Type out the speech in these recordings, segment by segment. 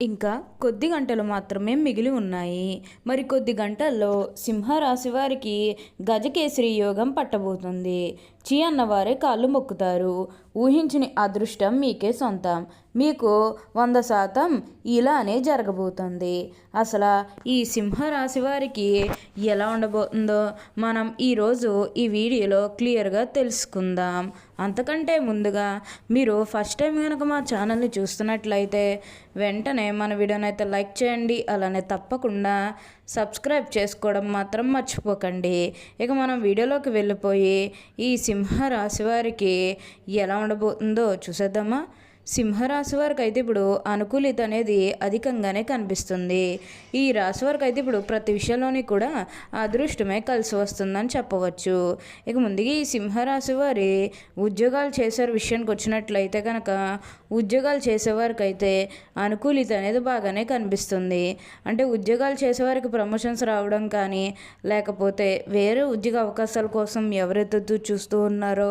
ఇంకా కొద్ది గంటలు మాత్రమే మిగిలి ఉన్నాయి. మరి కొద్ది గంటల్లో సింహరాశి వారికి గజకేసరి యోగం పట్టబోతుంది. చీ అన్నవారే కాళ్ళు మొక్కుతారు. ఊహించిన అదృష్టం మీకే సొంతం. మీకు వంద శాతం ఇలానే జరగబోతుంది. అసలు ఈ సింహరాశి వారికి ఎలా ఉండబోతుందో మనం ఈరోజు ఈ వీడియోలో క్లియర్గా తెలుసుకుందాం. అంతకంటే ముందుగా మీరు ఫస్ట్ టైం కనుక మా ఛానల్ని చూస్తున్నట్లయితే వెంటనే మన వీడియోని అయితే లైక్ చేయండి అలానే తప్పకుండా సబ్స్క్రైబ్ చేసుకోవడం మాత్రం మర్చిపోకండి. ఇక మనం వీడియోలోకి వెళ్ళిపోయి ఈ సింహ రాశి వారికి ఎలా ఉండబోతుందో చూసేద్దామా? సింహరాశి వారికి అయితే ఇప్పుడు అనుకూలిత అనేది అధికంగానే కనిపిస్తుంది. ఈ రాశి వారికి అయితే ఇప్పుడు ప్రతి విషయంలోని కూడా అదృష్టమే కలిసి వస్తుందని చెప్పవచ్చు. ఇక ముందుగా ఈ సింహరాశి వారి ఉద్యోగాలు చేసే విషయానికి వచ్చినట్లయితే కనుక ఉద్యోగాలు చేసేవారికి అయితే అనుకూలిత అనేది బాగానే కనిపిస్తుంది. అంటే ఉద్యోగాలు చేసేవారికి ప్రమోషన్స్ రావడం కానీ లేకపోతే వేరే ఉద్యోగ అవకాశాల కోసం ఎవరెత్తుతూ చూస్తూ ఉన్నారో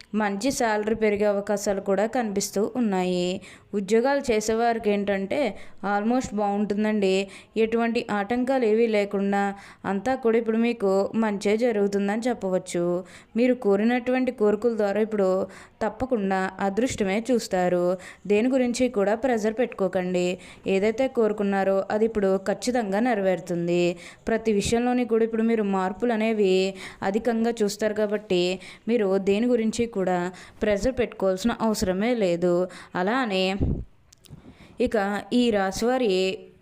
మంచి శాలరీ పెరిగే అవకాశాలు కూడా కనిపిస్తూ ఉన్నాయి. ఉద్యోగాలు చేసేవారికి ఏంటంటే ఆల్మోస్ట్ బాగుంటుందండి. ఎటువంటి ఆటంకాలు ఏవీ లేకుండా అంతా కూడా ఇప్పుడు మీకు మంచే జరుగుతుందని చెప్పవచ్చు. మీరు కోరినటువంటి కోరికల ద్వారా ఇప్పుడు తప్పకుండా అదృష్టమే చూస్తారు. దేని గురించి కూడా ప్రెజర్ పెట్టుకోకండి. ఏదైతే కోరుకున్నారో అది ఇప్పుడు ఖచ్చితంగా నెరవేరుతుంది. ప్రతి విషయంలోని కూడా ఇప్పుడు మీరు మార్పులు అనేవి అధికంగా చూస్తారు కాబట్టి మీరు దేని గురించి కూడా ప్రెజర్ పెట్టుకోవాల్సిన అవసరమే లేదు. అలానే ఇక ఈ రాశివారి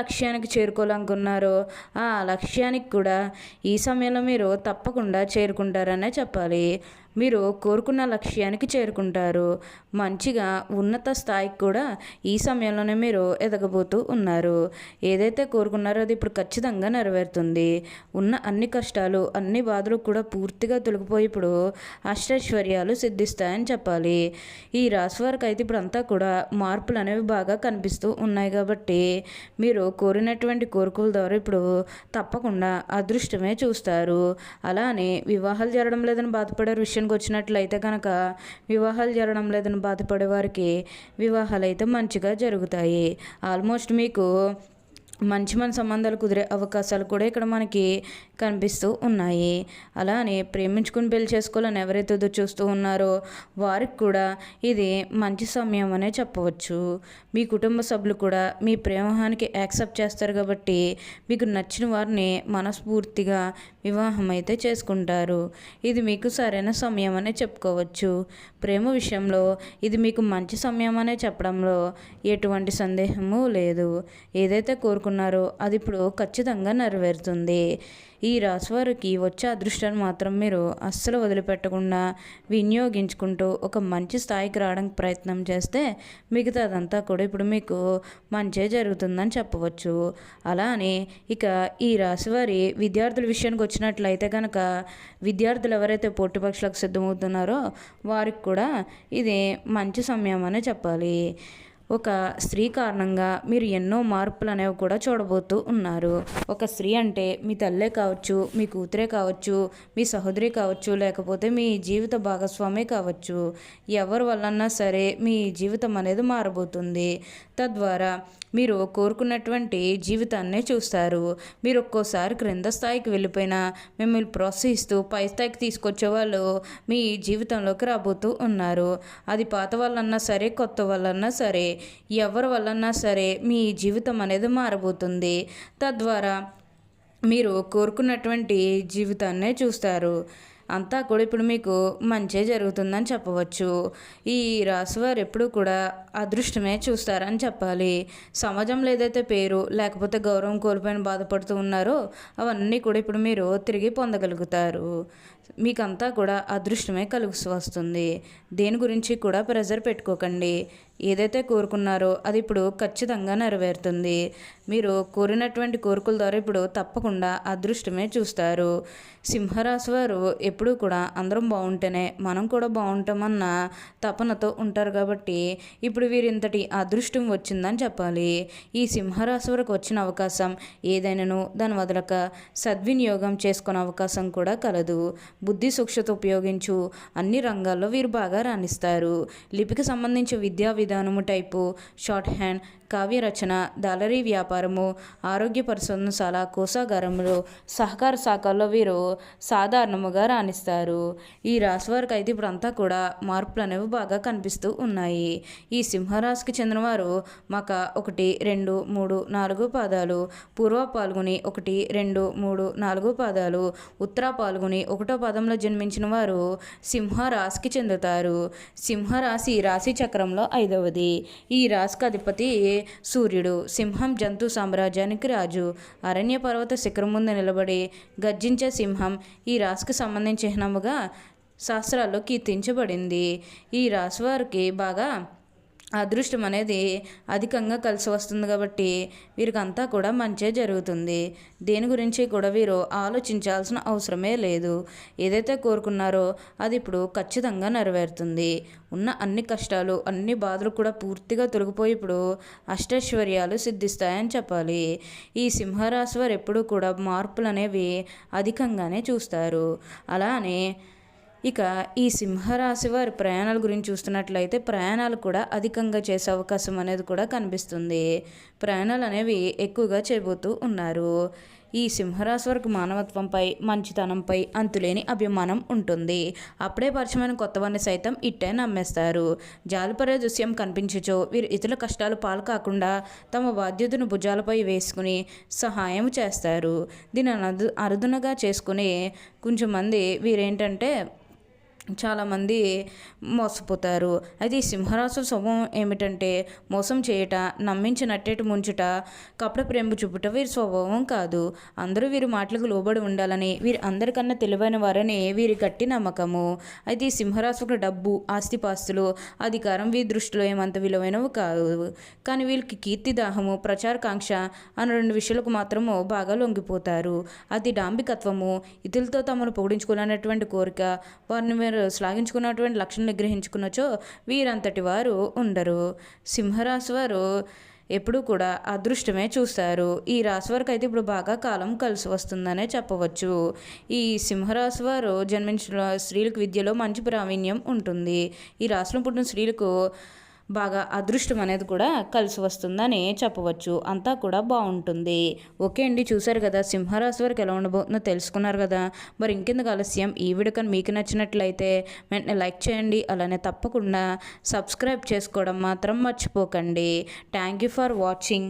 లక్ష్యానికి చేరుకోవాలనుకున్నారో ఆ లక్ష్యానికి కూడా ఈ సమయంలో మీరు తప్పకుండా చేరుకుంటారనే చెప్పాలి. మీరు కోరుకున్న లక్ష్యానికి చేరుకుంటారు. మంచిగా ఉన్నత స్థాయికి కూడా ఈ సమయంలోనే మీరు ఎదగబోతూ ఉన్నారు. ఏదైతే కోరుకున్నారో అది ఇప్పుడు ఖచ్చితంగా నెరవేరుతుంది. ఉన్న అన్ని కష్టాలు అన్ని బాధలు కూడా పూర్తిగా తొలగిపోయి ఇప్పుడు అష్టైశ్వర్యాలు సిద్ధిస్తాయని చెప్పాలి. ఈ రాశి వారికి అయితే ఇప్పుడు అంతా కూడా మార్పులు అనేవి బాగా కనిపిస్తూ ఉన్నాయి కాబట్టి మీరు కోరినటువంటి కోరికల ద్వారా ఇప్పుడు తప్పకుండా అదృష్టమే చూస్తారు. అలానే వివాహాలు జరగడం లేదని బాధపడే విషయానికి వచ్చినట్లయితే కనుక వివాహాలు జరగడం లేదని బాధపడే వారికి వివాహాలు అయితే మంచిగా జరుగుతాయి. ఆల్మోస్ట్ మీకు మంచి మన సంబంధాలు కుదిరే అవకాశాలు కూడా ఇక్కడ మనకి కనిపిస్తూ ఉన్నాయి. అలానే ప్రేమించుకుని పెళ్ళి చేసుకోవాలని ఎవరైతే చూస్తూ ఉన్నారో వారికి కూడా ఇది మంచి సమయం అనే చెప్పవచ్చు. మీ కుటుంబ సభ్యులు కూడా మీ ప్రేమహానికి యాక్సెప్ట్ చేస్తారు కాబట్టి మీకు నచ్చిన వారిని మనస్ఫూర్తిగా వివాహం అయితే చేసుకుంటారు. ఇది మీకు సరైన సమయం అనే చెప్పుకోవచ్చు. ప్రేమ విషయంలో ఇది మీకు మంచి సమయం అనే చెప్పడంలో ఎటువంటి సందేహము లేదు. ఏదైతే కోరుకున్నారో అది ఇప్పుడు ఖచ్చితంగా నెరవేరుతుంది. ఈ రాశివారికి వచ్చే అదృష్టాన్ని మాత్రం మీరు అస్సలు వదిలిపెట్టకుండా వినియోగించుకుంటూ ఒక మంచి స్థాయికి రావడానికి ప్రయత్నం చేస్తే మిగతా అదంతా కూడా ఇప్పుడు మీకు మంచే జరుగుతుందని చెప్పవచ్చు. అలా అని ఇక ఈ రాశివారి విద్యార్థుల విషయానికి వచ్చినట్లయితే కనుక విద్యార్థులు ఎవరైతే పోటీ పక్షులకు సిద్ధమవుతున్నారో వారికి కూడా ఇది మంచి సమయం అనే చెప్పాలి. ఒక స్త్రీ కారణంగా మీరు ఎన్నో మార్పులు అనేవి కూడా చూడబోతూ ఉన్నారు. ఒక స్త్రీ అంటే మీ తల్లే కావచ్చు మీ కూతురే కావచ్చు మీ సహోదరి కావచ్చు లేకపోతే మీ జీవిత భాగస్వామే కావచ్చు. ఎవరి వల్లన్నా సరే మీ జీవితం అనేది మారబోతుంది. తద్వారా మీరు కోరుకున్నటువంటి జీవితాన్నే చూస్తారు. మీరు ఒక్కోసారి క్రింద స్థాయికి వెళ్ళిపోయినా మిమ్మల్ని ప్రోత్సహిస్తూ పై స్థాయికి తీసుకొచ్చే వాళ్ళు మీ జీవితంలోకి రాబోతూ ఉన్నారు. అది పాత వాళ్ళన్నా సరే కొత్త వాళ్ళన్నా సరే ఎవరి వల్లన్నా సరే మీ జీవితం అనేది మారబోతుంది. తద్వారా మీరు కోరుకున్నటువంటి జీవితాన్నే చూస్తారు. అంతా కూడా ఇప్పుడు మీకు మంచే జరుగుతుందని చెప్పవచ్చు. ఈ రాశివారు ఎప్పుడు కూడా అదృష్టమే చూస్తారని చెప్పాలి. సమాజంలో ఏదైతే పేరు లేకపోతే గౌరవం కోల్పోయిన బాధపడుతూ ఉన్నారో అవన్నీ కూడా ఇప్పుడు మీరు తిరిగి పొందగలుగుతారు. మీకంతా కూడా అదృష్టమే కలిసి వస్తుంది. దేని గురించి కూడా ప్రెజర్ పెట్టుకోకండి. ఏదైతే కోరుకున్నారో అది ఇప్పుడు ఖచ్చితంగా నెరవేరుతుంది. మీరు కోరినటువంటి కోరికల ద్వారా ఇప్పుడు తప్పకుండా అదృష్టమే చూస్తారు. సింహరాశి వారు ఎప్పుడూ కూడా అందరం బాగుంటేనే మనం కూడా బాగుంటామన్న తపనతో ఉంటారు కాబట్టి ఇప్పుడు వీరింతటి అదృష్టం వచ్చిందని చెప్పాలి. ఈ సింహరాశి వరకు వచ్చిన అవకాశం ఏదైనాను దాని వదలక సద్వినియోగం చేసుకునే అవకాశం కూడా కలదు. బుద్ధి సూక్ష్మత ఉపయోగించు అన్ని రంగాల్లో వీరు బాగా రాణిస్తారు. లిపికి సంబంధించి విద్యా విధానము టైపు షార్ట్ హ్యాండ్ కావ్యరచన దాలరీ వ్యాపారము ఆరోగ్య పరిశోధనశాల కోసాగారములు సహకార శాఖల్లో వీరు సాధారణముగా రాణిస్తారు. ఈ రాశి వారికి అయితే ఇప్పుడంతా కూడా మార్పులు అనేవి బాగా కనిపిస్తూ ఉన్నాయి. ఈ సింహరాశికి చెందినవారు మక ఒకటి రెండు మూడు నాలుగు పాదాలు పూర్వ పాల్గొని ఒకటి రెండు మూడు నాలుగు పాదాలు ఉత్తర పాల్గొని ఒకటో పదంలో జన్మించిన వారు సింహరాశికి చెందుతారు. సింహరాశి రాశి చక్రంలో ఐదవది. ఈ రాశికి అధిపతి సూర్యుడు సింహం జంతు సామ్రాజ్యానికి రాజు. అరణ్య పర్వత శిఖరం ముందు నిలబడి గర్జించే సింహం ఈ రాశికి సంబంధించినముగా శాస్త్రాల్లో కీర్తించబడింది. ఈ రాశి వారికి బాగా అదృష్టం అనేది అధికంగా కలిసి వస్తుంది కాబట్టి వీరికి అంతా కూడా మంచే జరుగుతుంది. దేని గురించి కూడా వీరు ఆలోచించాల్సిన అవసరమే లేదు. ఏదైతే కోరుకున్నారో అది ఇప్పుడు ఖచ్చితంగా నెరవేరుతుంది. ఉన్న అన్ని కష్టాలు అన్ని బాధలు కూడా పూర్తిగా తొలగిపోయి ఇప్పుడు అష్టైశ్వర్యాలు సిద్ధిస్తాయని చెప్పాలి. ఈ సింహరాశి వారు ఎప్పుడూ కూడా మార్పులు అనేవి అధికంగానే చూస్తారు. అలానే ఇక ఈ సింహరాశి వారి ప్రయాణాల గురించి చూస్తున్నట్లయితే ప్రయాణాలు కూడా అధికంగా చేసే అవకాశం అనేది కూడా కనిపిస్తుంది. ప్రయాణాలు అనేవి ఎక్కువగా చేయబోతూ ఉన్నారు. ఈ సింహరాశి వరకు మానవత్వంపై మంచితనంపై అంతులేని అభిమానం ఉంటుంది. అప్పుడే పరిచయమైన కొత్తవారిని సైతం ఇట్టే నమ్మేస్తారు. జాలిపడే దృశ్యం కనిపించచో వీరు ఇతరుల కష్టాలు పాలు కాకుండా తమ బాధ్యతను భుజాలపై వేసుకుని సహాయం చేస్తారు. దీని అరుదునగా చేసుకుని కొంచెం మంది వీరేంటంటే చాలామంది మోసపోతారు. అయితే ఈ సింహరాశి స్వభావం ఏమిటంటే మోసం చేయట నమ్మించినట్టేటు ముంచుట కపట ప్రేమ చూపుట వీరి స్వభావం కాదు. అందరూ వీరి మాటలకు లోబడి ఉండాలని వీరి అందరికన్నా తెలివైన వారని వీరి గట్టి నమ్మకము. అయితే ఈ సింహరాశికి డబ్బు ఆస్తిపాస్తులు అధికారం వీరి దృష్టిలో ఏమంత విలువైనవి కాదు కానీ వీళ్ళకి కీర్తి దాహము ప్రచారకాంక్ష అన్న రెండు విషయాలకు మాత్రము బాగా లొంగిపోతారు. అది డాంబికత్వము ఇతరులతో తమను పొగిడించుకోవాలనేటువంటి కోరిక వారిని శ్లాఘించుకున్నటువంటి లక్ష్యం నిగ్రహించుకున్నచో వీరంతటి వారు ఉండరు. సింహరాశి వారు ఎప్పుడూ కూడా అదృష్టమే చూస్తారు. ఈ రాశి వారికి అయితే ఇప్పుడు బాగా కాలం కలిసి వస్తుందనే చెప్పవచ్చు. ఈ సింహరాశి వారు జన్మించిన స్త్రీలకు విద్యలో మంచి ప్రావీణ్యం ఉంటుంది. ఈ రాశిలో పుట్టిన స్త్రీలకు బాగా అదృష్టం అనేది కూడా కలిసి వస్తుందని చెప్పవచ్చు. అంతా కూడా బాగుంటుంది. ఓకే అండి చూసారు కదా సింహరాశి వరకు ఎలా ఉండబోతుందో తెలుసుకున్నారు కదా. మరి ఇంకెందుకు ఆలస్యం? ఈ వీడియో కానీ మీకు నచ్చినట్లయితే వెంటనే లైక్ చేయండి. అలానే తప్పకుండా సబ్స్క్రైబ్ చేసుకోవడం మాత్రం మర్చిపోకండి. Thank you for watching